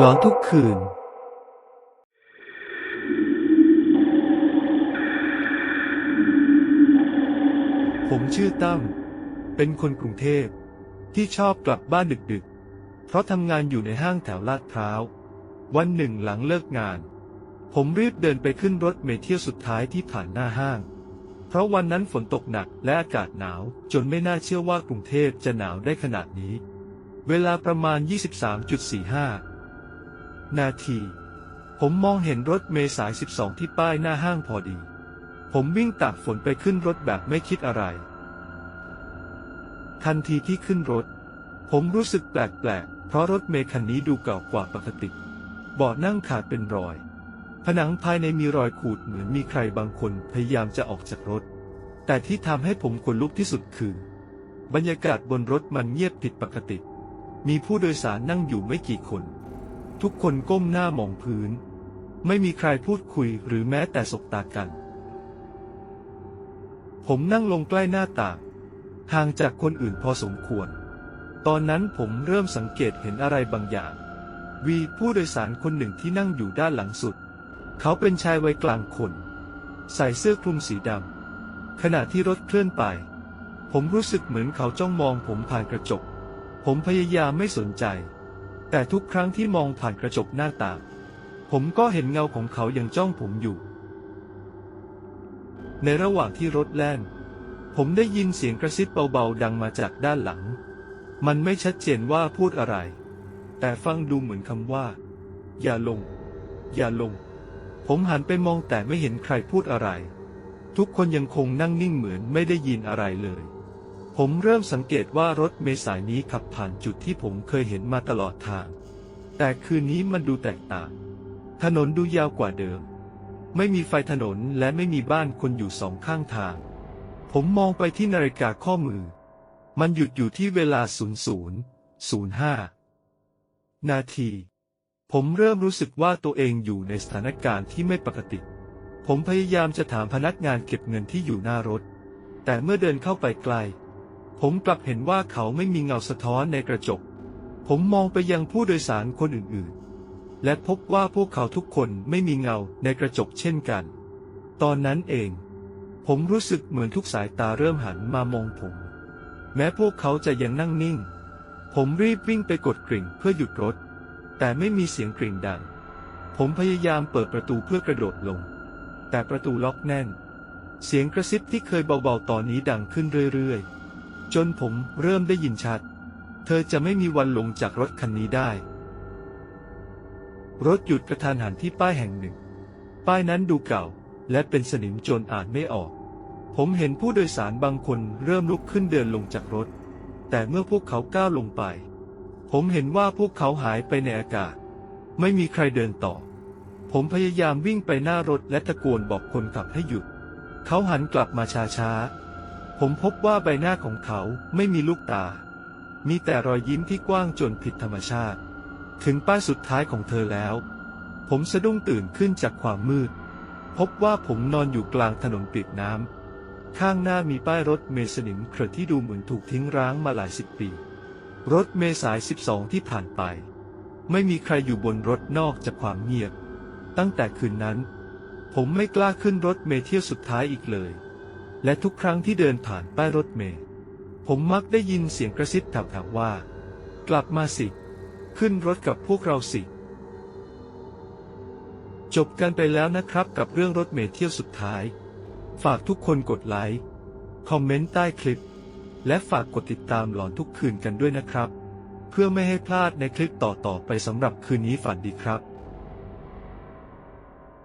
หลอนทุกคืน ผมชื่อตั้ม เป็นคนกรุงเทพ ที่ชอบกลับบ้านดึกๆ เพราะทำงานอยู่ในห้างแถวลาดพร้าว วันหนึ่งหลังเลิกงาน ผมรีบเดินไปขึ้นรถเมล์เที่ยวสุดท้ายที่ผ่านหน้าห้าง เพราะวันนั้นฝนตกหนักและอากาศหนาวจนไม่น่าเชื่อว่ากรุงเทพจะหนาวได้ขนาดนี้ เวลาประมาณ 23.45 นาที ผมมองเห็นรถเมล์สาย 12 ที่ป้ายหน้าห้างพอดี ผมวิ่งตากฝนไปขึ้นรถแบบไม่คิดอะไร ทันทีที่ขึ้นรถ ผมรู้สึกแปลกๆ เพราะรถเมล์คันนี้ดูเก่ากว่าปกติ เบาะนั่งขาดเป็นรอย ผนังภายในมีรอยขูดเหมือนมีใครบางคนพยายามจะออกจากรถ แต่ที่ทำให้ผมขนลุกที่สุดคือ บรรยากาศบนรถมันเงียบผิดปกติ มีผู้โดยสารนั่งอยู่ไม่กี่คน ทุกคนก้มหน้ามองพื้น ไม่มีใครพูดคุยหรือแม้แต่สบตากัน ผมนั่งลงใกล้หน้าต่างห่างจากคนอื่นพอสมควร ตอนนั้นผมเริ่มสังเกตเห็นอะไรบางอย่าง วีผู้โดยสารคนหนึ่งที่นั่งอยู่ด้านหลังสุด เขาเป็นชายวัยกลางคน ใส่เสื้อคลุมสีดำขณะที่รถเคลื่อนไป ผมรู้สึกเหมือนเขาจ้องมองผมผ่านกระจก ผมพยายามไม่สนใจ แต่ทุกครั้งที่มองผ่านกระจกหน้าต่าง ผมก็เห็นเงาของเขายังจ้องผมอยู่ ในระหว่างที่รถแล่น ผมได้ยินเสียงกระซิบเบาๆ ดังมาจากด้านหลัง มันไม่ชัดเจนว่าพูดอะไร แต่ฟังดูเหมือนคำว่า อย่าลง อย่าลง ผมหันไปมองแต่ไม่เห็นใครพูดอะไร ทุกคนยังคงนั่งนิ่งเหมือนไม่ได้ยินอะไรเลย ผมเริ่มสังเกตว่ารถเมสายนี้ขับผ่านจุดที่ผมเคยเห็นมาตลอดทาง แต่คืนนี้มันดูแตกต่าง ถนนดูยาวกว่าเดิม ไม่มีไฟถนนและไม่มีบ้านคนอยู่สองข้างทาง ผมมองไปที่นาฬิกาข้อมือ มันหยุดอยู่ที่เวลา 00.05 นาที ผมเริ่มรู้สึกว่าตัวเองอยู่ในสถานการณ์ที่ไม่ปกติ ผมพยายามจะถามพนักงานเก็บเงินที่อยู่หน้ารถ แต่เมื่อเดินเข้าไปใกล ผมกลับเห็นว่าเขาไม่มีเงาสะท้อนในกระจก ผมมองไปยังผู้โดยสารคนอื่นๆ และพบว่าพวกเขาทุกคนไม่มีเงาในกระจกเช่นกัน ตอนนั้นเอง ผมรู้สึกเหมือนทุกสายตาเริ่มหันมามองผม แม้พวกเขาจะยังนั่งนิ่ง ผมรีบวิ่งไปกดกริ่งเพื่อหยุดรถ แต่ไม่มีเสียงกริ่งดัง ผมพยายามเปิดประตูเพื่อกระโดดลง แต่ประตูล็อกแน่น เสียงกระซิบที่เคยเบาๆตอนนี้ดังขึ้นเรื่อยๆ จนผมเริ่มได้ยินชัด เธอจะไม่มีวันลงจากรถคันนี้ได้ รถหยุดกระทันหันที่ป้ายแห่งหนึ่ง ป้ายนั้นดูเก่า และเป็นสนิมจนอ่านไม่ออก ผมเห็นผู้โดยสารบางคนเริ่มลุกขึ้นเดินลงจากรถ แต่เมื่อพวกเขาก้าวลงไป ผมเห็นว่าพวกเขาหายไปในอากาศ ไม่มีใครเดินต่อ ผมพยายามวิ่งไปหน้ารถและตะโกนบอกคนขับให้หยุด เขาหันกลับมาช้าๆ ผมพบว่าใบหน้าของเขาไม่มีลูกตา มีแต่รอยยิ้มที่กว้างจนผิดธรรมชาติ ถึงป้ายสุดท้ายของเธอแล้ว ผมสะดุ้งตื่นขึ้นจากความมืด พบว่าผมนอนอยู่กลางถนนปิดน้ำ ข้างหน้ามีป้ายรถเมล์สนิมเครอะที่ดูเหมือนถูกทิ้งร้างมาหลายสิบปี รถเมล์สาย 12 ที่ผ่านไป ไม่มีใครอยู่บนรถนอกจากความเงียบ ตั้งแต่คืนนั้น ผมไม่กล้าขึ้นรถเมล์เที่ยวสุดท้ายอีกเลย และทุกครั้งที่เดินผ่านป้ายรถเมล์ผมมักได้ยินเสียงกระซิบถามๆว่า กลับมาสิ ขึ้นรถกับพวกเราสิ จบกันไปแล้วนะครับกับเรื่องรถเมล์เที่ยวสุดท้าย ฝากทุกคนกดไลค์ คอมเมนต์ใต้คลิป และฝากกดติดตามหลอนทุกคืนกันด้วยนะครับ เพื่อไม่ให้พลาดในคลิปต่อๆไปสำหรับคืนนี้ฝันดีครับ